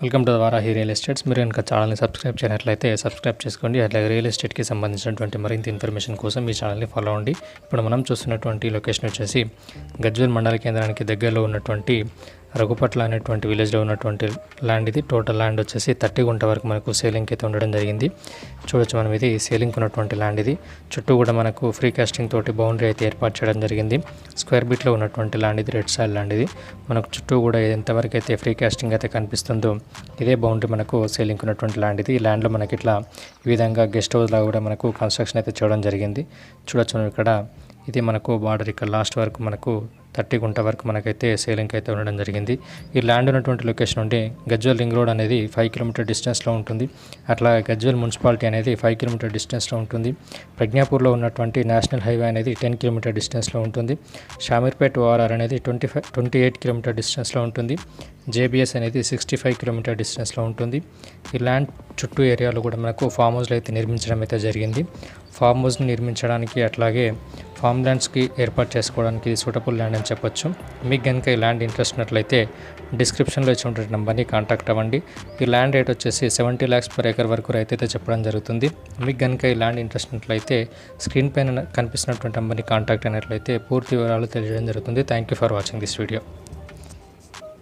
Welcome to Varahi real estates మీరు కనుక ఛానల్ని సబ్స్క్రైబ్ చేయనట్లయితే సబ్స్క్రైబ్ చేసుకోండి. అట్లాగే రియల్ ఎస్టేట్కి సంబంధించినటువంటి మరింత ఇన్ఫర్మేషన్ కోసం ఈ ఛానల్ని ఫాలో అవ్వండి. ఇప్పుడు మనం చూస్తున్నటువంటి లొకేషన్ వచ్చేసి గజ్వెల్ మండల కేంద్రానికి దగ్గరలో ఉన్నటువంటి రఘుపట్ల అనేటువంటి విలేజ్లో ఉన్నటువంటి ల్యాండ్ ఇది. టోటల్ ల్యాండ్ వచ్చేసి థర్టీ గుంట వరకు మనకు సేలింగ్కి అయితే ఉండడం జరిగింది. చూడొచ్చు మనం ఇది సేలింగ్ ఉన్నటువంటి ల్యాండ్ ఇది. చుట్టూ కూడా మనకు ఫ్రీ కాస్టింగ్ తోటి బౌండరీ అయితే ఏర్పాటు చేయడం జరిగింది. స్క్వేర్ బీట్లో ఉన్నటువంటి ల్యాండ్ ఇది రెడ్ సాయిల్ ల్యాండ్ ఇది. మనకు చుట్టూ కూడా ఎంతవరకు అయితే ఫ్రీ కాస్టింగ్ అయితే కనిపిస్తుందో ఇదే బౌండరీ మనకు సేలింగ్ ఉన్నటువంటి ల్యాండ్ ఇది. ఈ ల్యాండ్లో మనకి ఇట్లా ఈ విధంగా గెస్ట్ హౌస్ లాగా కూడా మనకు కన్స్ట్రక్షన్ అయితే చేయడం జరిగింది. చూడొచ్చు మనం ఇక్కడ. ఇది మనకు బార్డర్ ఇక్కడ లాస్ట్ వరకు మనకు థర్టీ గుంట వరకు మనకైతే సేలింగ్ అయితే ఉండడం జరిగింది. ఈ ల్యాండ్ ఉన్నటువంటి లొకేషన్ నుండి గజ్వల్ రింగ్ రోడ్ అనేది ఫైవ్ కిలోమీటర్ డిస్టెన్స్లో ఉంటుంది. అట్లా గజ్వల్ మున్సిపాలిటీ అనేది ఫైవ్ కిలోమీటర్ డిస్టెన్స్లో ఉంటుంది. ప్రజ్ఞాపూర్లో ఉన్నటువంటి నేషనల్ హైవే అనేది టెన్ కిలోమీటర్ డిస్టెన్స్లో ఉంటుంది. షామీర్పేట్ ఓఆర్ఆర్ అనేది twenty five twenty eight kilometre డిస్టెన్స్లో ఉంటుంది జేబీఎస్ అనేది సిక్స్టీ ఫైవ్ కిలోమీటర్ డిస్టెన్స్లో ఉంటుంది. ఈ ల్యాండ్ చుట్టూ ఏరియాలో కూడా మనకు ఫామ్ హౌస్లు అయితే నిర్మించడం అయితే జరిగింది. ఫామ్ హౌస్ని నిర్మించడానికి అట్లాగే ఫామ్ ల్యాండ్స్కి ఏర్పాటు చేసుకోవడానికి ఇది సూటబుల్ ల్యాండ్ అని చెప్పొచ్చు. మీకు కనుక ఈ ల్యాండ్ ఇంట్రెస్ట్ ఉన్నట్లయితే డిస్క్రిప్షన్లో ఇచ్చి ఉండే నెంబర్ని కాంటాక్ట్ అవ్వండి. ఈ ల్యాండ్ రేట్ వచ్చేసి సెవెంటీ ల్యాక్స్ పర్ ఏకర్ వరకు రైతైతే అయితే చెప్పడం జరుగుతుంది. మీకు కనుక ఈ ల్యాండ్ ఇంట్రెస్ట్ ఉన్నట్లయితే స్క్రీన్ పైన కనిపిస్తున్నటువంటి నెంబర్ని కాంటాక్ట్ అయినట్లయితే పూర్తి వివరాలు తెలియజేయడం జరుగుతుంది. Thank you for watching this video.